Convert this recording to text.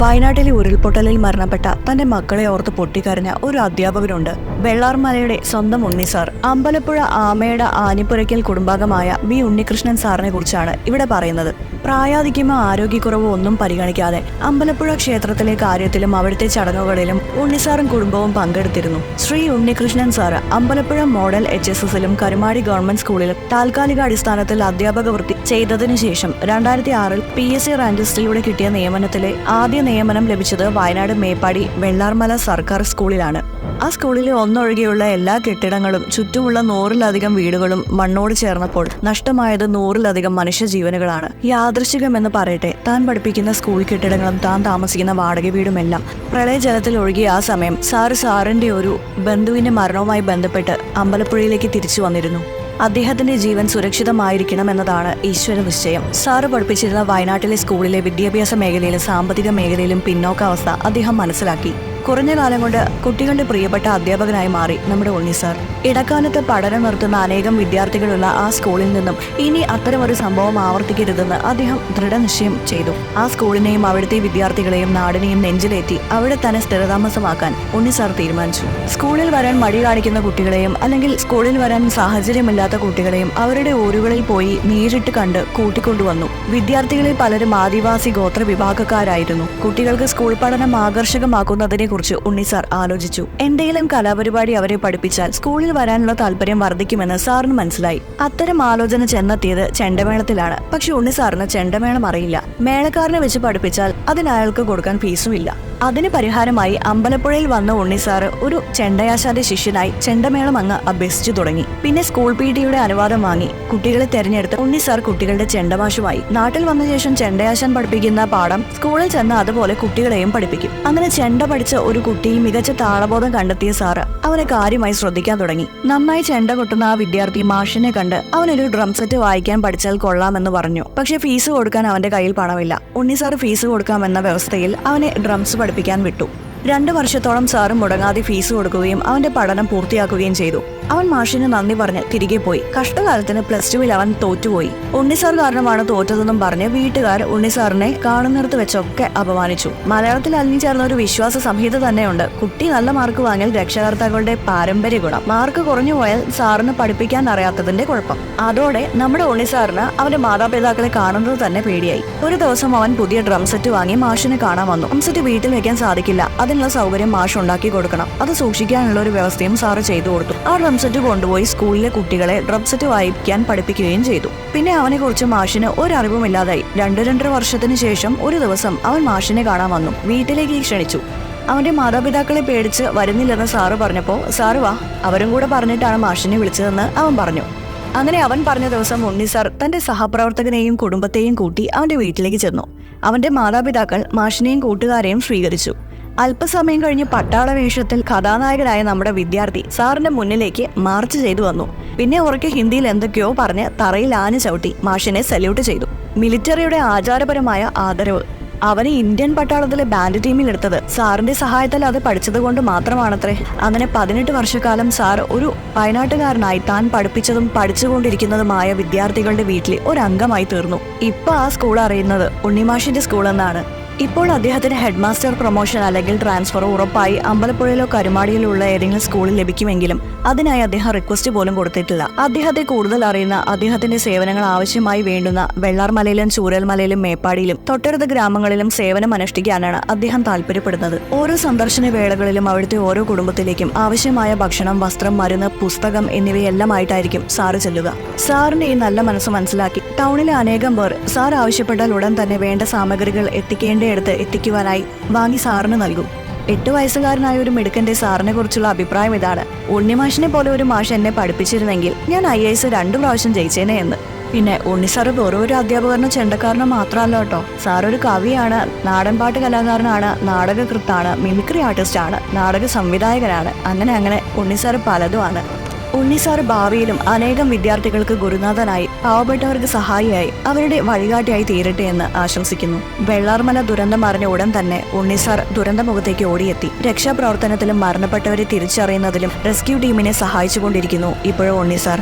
വയനാട്ടിലെ ഉരുൾപൊട്ടലിൽ മരണപ്പെട്ട തന്റെ മക്കളെ ഓർത്ത് പൊട്ടിക്കരഞ്ഞ ഒരു അധ്യാപകനുണ്ട്. വെള്ളാർമലയുടെ സ്വന്തം ഉണ്ണി സാർ. അമ്പലപ്പുഴ ആമയുടെ ആനിപ്പുരയ്ക്കൽ കുടുംബാംഗമായ വി ഉണ്ണികൃഷ്ണൻ സാറിനെ കുറിച്ചാണ് ഇവിടെ പറയുന്നത്. പ്രായാധിക്യമോ ആരോഗ്യക്കുറവോ ഒന്നും പരിഗണിക്കാതെ അമ്പലപ്പുഴ ക്ഷേത്രത്തിലെ കാര്യത്തിലും അവിടുത്തെ ചടങ്ങുകളിലും ഉണ്ണിസാറും കുടുംബവും പങ്കെടുത്തിരുന്നു. Shri Unnikrishnan sir Ambalappuzha model H S എസിലും Karumadi government സ്കൂളിലും താൽക്കാലിക അടിസ്ഥാനത്തിൽ അധ്യാപക വൃത്തി ചെയ്തതിനു ശേഷം രണ്ടായിരത്തി ആറിൽ പി എസ് സി റാങ്ക് ലിസ്റ്റിലൂടെ കിട്ടിയ നിയമനത്തിലെ ആദ്യ നിയമനം ലഭിച്ചത് വയനാട് മേപ്പാടി വെള്ളാർമല സർക്കാർ സ്കൂളിലാണ്. ആ സ്കൂളിലെ ഒന്നൊഴികെയുള്ള എല്ലാ കെട്ടിടങ്ങളും ചുറ്റുമുള്ള നൂറിലധികം വീടുകളും മണ്ണോട് ചേർന്നപ്പോൾ നഷ്ടമായത് നൂറിലധികം മനുഷ്യജീവനുകളാണ്. യാദൃശികമെന്ന് പറയട്ടെ താൻ പഠിപ്പിക്കുന്ന സ്കൂൾ കെട്ടിടങ്ങളും താൻ താമസിക്കുന്ന വാടക വീടുമെല്ലാം പ്രളയജലത്തിൽ ഒഴുകിയ ആ സമയം സാറ് സാറിന്റെ ഒരു ബന്ധുവിന്റെ മരണവുമായി ബന്ധപ്പെട്ട് അമ്പലപ്പുഴയിലേക്ക് തിരിച്ചു വന്നിരുന്നു. അദ്ദേഹത്തിന്റെ ജീവൻ സുരക്ഷിതമായിരിക്കണം എന്നതാണ് ഈശ്വര നിശ്ചയം. സാറ് പഠിപ്പിച്ചിരുന്ന വയനാട്ടിലെ സ്കൂളിലെ വിദ്യാഭ്യാസ മേഖലയിലും സാമ്പത്തിക മേഖലയിലും പിന്നോക്കാവസ്ഥ അദ്ദേഹം മനസ്സിലാക്കി. കുറഞ്ഞ കാലം കൊണ്ട് കുട്ടികളുടെ പ്രിയപ്പെട്ട അധ്യാപകനായി മാറി നമ്മുടെ ഉണ്ണി സാർ. ഇടക്കാലത്ത് പഠനം നിർത്തുന്ന അനേകം വിദ്യാർത്ഥികളുള്ള ആ സ്കൂളിൽ നിന്നും ഇനി അത്തരമൊരു സംഭവം ആവർത്തിക്കരുതെന്ന് അദ്ദേഹം ദൃഢനിശ്ചയം ചെയ്തു. ആ സ്കൂളിനെയും അവിടുത്തെ വിദ്യാർത്ഥികളെയും നാടിനെയും നെഞ്ചിലേറ്റി അവിടെ തന്നെ സ്ഥിരതാമസമാക്കാൻ ഉണ്ണി സാർ തീരുമാനിച്ചു. സ്കൂളിൽ വരാൻ മടി കാണിക്കുന്ന കുട്ടികളെയും അല്ലെങ്കിൽ സ്കൂളിൽ വരാൻ സാഹചര്യമില്ലാത്ത കുട്ടികളെയും അവരുടെ ഊരുകളിൽ പോയി നേരിട്ട് കണ്ട് കൂട്ടിക്കൊണ്ടുവന്നു. വിദ്യാർത്ഥികളിൽ പലരും ആദിവാസി ഗോത്ര വിഭാഗക്കാരായിരുന്നു കുട്ടികൾക്ക് സ്കൂൾ പഠനം ആകർഷകമാക്കുന്നതിനെ കുറിച്ച് ഉണ്ണി സാർ ആലോചിച്ചു. എന്തെങ്കിലും കലാപരിപാടി അവരെ പഠിപ്പിച്ചാൽ സ്കൂളിൽ വരാനുള്ള താല്പര്യം വർദ്ധിക്കുമെന്ന് സാറിന് മനസ്സിലായി. അത്തരം ആലോചന ചെന്നെത്തിയത് ചെണ്ടമേളത്തിലാണ്. പക്ഷെ ഉണ്ണി സാറിന് ചെണ്ടമേളം അറിയില്ല. മേളക്കാരനെ വെച്ച് പഠിപ്പിച്ചാൽ അതിന് അയാൾക്ക് കൊടുക്കാൻ ഫീസും ഇല്ല. അതിന് പരിഹാരമായി അമ്പലപ്പുഴയിൽ വന്ന ഉണ്ണി സാറ് ഒരു ചെണ്ടയാശാന്റെ ശിഷ്യനായി ചെണ്ടമേളം അങ്ങ് അഭ്യസിച്ചു തുടങ്ങി. പിന്നെ സ്കൂൾ പി ടിയുടെ അനുവാദം വാങ്ങി. കുട്ടികളെ തെരഞ്ഞെടുത്ത് ഉണ്ണി സാർ കുട്ടികളുടെ ചെണ്ടമാഷുമായി. നാട്ടിൽ വന്ന ശേഷം ചെണ്ടയാശാൻ പഠിപ്പിക്കുന്ന പാഠം സ്കൂളിൽ ചെന്ന് അതുപോലെ കുട്ടികളെയും പഠിപ്പിക്കും. അങ്ങനെ ചെണ്ട പഠിച്ച ഒരു കുട്ടി മികച്ച താളബോധം കണ്ടെത്തിയ സാറ് അവനെ കാര്യമായി ശ്രദ്ധിക്കാൻ തുടങ്ങി. നന്നായി ചെണ്ട കൊട്ടുന്ന ആ വിദ്യാർത്ഥി മാഷിനെ കണ്ട് അവനൊരു ഡ്രം സെറ്റ് വായിക്കാൻ പഠിച്ചാൽ കൊള്ളാമെന്ന് പറഞ്ഞു. പക്ഷേ ഫീസ് കൊടുക്കാൻ അവന്റെ കയ്യിൽ പണമില്ല. ഉണ്ണി സാർ ഫീസ് കൊടുക്കാമെന്ന വ്യവസ്ഥയിൽ അവനെ ഡ്രംസ് പഠിപ്പിക്കാൻ വിട്ടു രണ്ടു വർഷത്തോളം സാറ് മുടങ്ങാതെ ഫീസ് കൊടുക്കുകയും അവന്റെ പഠനം പൂർത്തിയാക്കുകയും ചെയ്തു. അവൻ മാഷിന് നന്ദി പറഞ്ഞ് തിരികെ പോയി. കഷ്ടകാലത്തിന് പ്ലസ് ടുവിൽ അവൻ തോറ്റുപോയി. ഉണ്ണിസാർ കാരണമാണ് തോറ്റതെന്നും പറഞ്ഞ് വീട്ടുകാർ ഉണ്ണിസാറിനെ കാണുന്നിടത്ത് വെച്ചൊക്കെ അപമാനിച്ചു. മലയാളത്തിൽ അലിഞ്ഞു ചേർന്ന ഒരു വിശ്വാസ സംഹിത തന്നെയുണ്ട്. കുട്ടി നല്ല മാർക്ക് വാങ്ങിയാൽ രക്ഷകർത്താക്കളുടെ പാരമ്പര്യ ഗുണം. മാർക്ക് കുറഞ്ഞു പോയാൽ സാറിന് പഠിപ്പിക്കാൻ അറിയാത്തതിന്റെ കുഴപ്പം. അതോടെ നമ്മുടെ ഉണ്ണിസാറിന് അവന്റെ മാതാപിതാക്കളെ കാണുന്നത് തന്നെ പേടിയായി. ഒരു ദിവസം അവൻ പുതിയ ഡ്രം സെറ്റ് വാങ്ങി മാഷിനെ കാണാൻ വന്നു. ഡ്രം സെറ്റ് വീട്ടിൽ വെക്കാൻ സാധിക്കില്ല. അതിനുള്ള സൗകര്യം മാഷ് ഉണ്ടാക്കി കൊടുക്കണം. അത് സൂക്ഷിക്കാനുള്ള ഒരു വ്യവസ്ഥയും സാറ് ചെയ്തു കൊടുത്തു. ആ ഡ്രം സെറ്റ് കൊണ്ടുപോയി സ്കൂളിലെ കുട്ടികളെ ഡ്രം സെറ്റ് വായിക്കാൻ പഠിപ്പിക്കുകയും ചെയ്തു. പിന്നെ അവനെ കുറിച്ച് മാഷിന് ഒരറിവുമില്ലാതായി. രണ്ടു രണ്ടര വർഷത്തിന് ശേഷം ഒരു ദിവസം അവൻ മാഷിനെ കാണാൻ വന്നു. വീട്ടിലേക്ക് ക്ഷണിച്ചു. അവന്റെ മാതാപിതാക്കളെ പേടിച്ച് വരുന്നില്ലെന്ന് സാറ് പറഞ്ഞപ്പോ സാറ് വാ അവരും കൂടെ പറഞ്ഞിട്ടാണ് മാഷിനെ വിളിച്ചതെന്ന് അവൻ പറഞ്ഞു. അങ്ങനെ അവൻ പറഞ്ഞ ദിവസം ഉണ്ണി സാർ തന്റെ സഹപ്രവർത്തകനെയും കുടുംബത്തെയും കൂട്ടി അവന്റെ വീട്ടിലേക്ക് ചെന്നു. അവന്റെ മാതാപിതാക്കൾ മാഷിനെയും കൂട്ടുകാരെയും സ്വീകരിച്ചു. അല്പസമയം കഴിഞ്ഞ് പട്ടാള വേഷത്തിൽ കഥാനായകനായ നമ്മുടെ വിദ്യാർത്ഥി സാറിന്റെ മുന്നിലേക്ക് മാർച്ച് ചെയ്തു വന്നു. പിന്നെ ഉറക്കെ ഹിന്ദിയിൽ എന്തൊക്കെയോ പറഞ്ഞ് തറയിൽ ആഞ്ഞു ചവിട്ടി മാഷിനെ സല്യൂട്ട് ചെയ്തു. മിലിറ്ററിയുടെ ആചാരപരമായ ആദരവ്. അവനെ ഇന്ത്യൻ പട്ടാളത്തിലെ ബാൻഡ് ടീമിൽ എടുത്തത് സാറിന്റെ സഹായത്താൽ അത് പഠിച്ചത് കൊണ്ട് മാത്രമാണത്രേ. അങ്ങനെ പതിനെട്ട് വർഷക്കാലം സാർ ഒരു വയനാട്ടുകാരനായി താൻ പഠിപ്പിച്ചതും പഠിച്ചുകൊണ്ടിരിക്കുന്നതുമായ വിദ്യാർത്ഥികളുടെ വീട്ടിൽ ഒരു അംഗമായി തീർന്നു. ഇപ്പൊ ആ സ്കൂൾ അറിയുന്നത് ഉണ്ണിമാഷിന്റെ സ്കൂൾ എന്നാണ്. ഇപ്പോൾ അദ്ദേഹത്തിന് ഹെഡ് മാസ്റ്റർ പ്രൊമോഷൻ അല്ലെങ്കിൽ ട്രാൻസ്ഫർ ഉറപ്പായി അമ്പലപ്പുഴയിലോ കരുമാടിയിലോ ഉള്ള ഏതെങ്കിലും സ്കൂളിൽ ലഭിക്കുമെങ്കിലും അതിനായി അദ്ദേഹം റിക്വസ്റ്റ് പോലും കൊടുത്തിട്ടില്ല. അദ്ദേഹത്തെ കൂടുതൽ അറിയുന്ന അദ്ദേഹത്തിന്റെ സേവനങ്ങൾ ആവശ്യമായി വേണ്ടുന്ന വെള്ളാർമലയിലും ചൂരൽമലയിലും മേപ്പാടിയിലും തൊട്ടടുത്ത ഗ്രാമങ്ങളിലും സേവനം അനുഷ്ഠിക്കാനാണ് അദ്ദേഹം താല്പര്യപ്പെടുന്നത്. ഓരോ സന്ദർശന വേളകളിലും അവിടുത്തെ ഓരോ കുടുംബത്തിലേക്കും ആവശ്യമായ ഭക്ഷണം വസ്ത്രം മരുന്ന് പുസ്തകം എന്നിവയെല്ലാം എന്നിവയെല്ലാമായിട്ടായിരിക്കും സാറ് ചെല്ലുക. സാറിന്റെ ഈ നല്ല മനസ്സ് മനസ്സിലാക്കി ടൗണിലെ അനേകം പേർ സാർ ആവശ്യപ്പെട്ടാൽ ഉടൻ തന്നെ വേണ്ട സാമഗ്രികൾ എത്തിക്കേണ്ടയിടത്ത് എത്തിക്കുവാനായി വാങ്ങി സാറിന് നൽകും. എട്ട് വയസ്സുകാരനായ ഒരു മിടുക്കന്റെ സാറിനെ കുറിച്ചുള്ള അഭിപ്രായം ഇതാണ്. ഉണ്ണിമാഷിനെ പോലെ ഒരു മാഷ് എന്നെ പഠിപ്പിച്ചിരുന്നെങ്കിൽ ഞാൻ ഐ എസ് രണ്ടു പ്രാവശ്യം ജയിച്ചേനെ എന്ന്. പിന്നെ ഉണ്ണി സാറ് വെറും ഒരു അധ്യാപകനോ ചെണ്ടക്കാരനോ മാത്രമല്ല കേട്ടോ. സാർ ഒരു കവിയാണ് നാടൻപാട്ട് കലാകാരനാണ് നാടകകൃത്താണ് മിമിക്രി ആർട്ടിസ്റ്റാണ് നാടക സംവിധായകനാണ് അങ്ങനെ അങ്ങനെ ഉണ്ണി സാറ് പലതുമാണ് ഉണ്ണി സാർ ഭാവിയിലും അനേകം വിദ്യാർത്ഥികൾക്ക് ഗുരുനാഥനായി പാവപ്പെട്ടവർക്ക് സഹായിയായി അവരുടെ വഴികാട്ടിയായി തീരട്ടെ എന്ന് ആശംസിക്കുന്നു. വെള്ളാർമല ദുരന്തം അറിഞ്ഞ ഉടൻ തന്നെ ഉണ്ണിസാർ ദുരന്തമുഖത്തേക്ക് ഓടിയെത്തി. രക്ഷാപ്രവർത്തനത്തിലും മരണപ്പെട്ടവരെ തിരിച്ചറിയുന്നതിലും റെസ്ക്യൂ ടീമിനെ സഹായിച്ചുകൊണ്ടിരിക്കുന്നു ഇപ്പോഴും ഉണ്ണി സാർ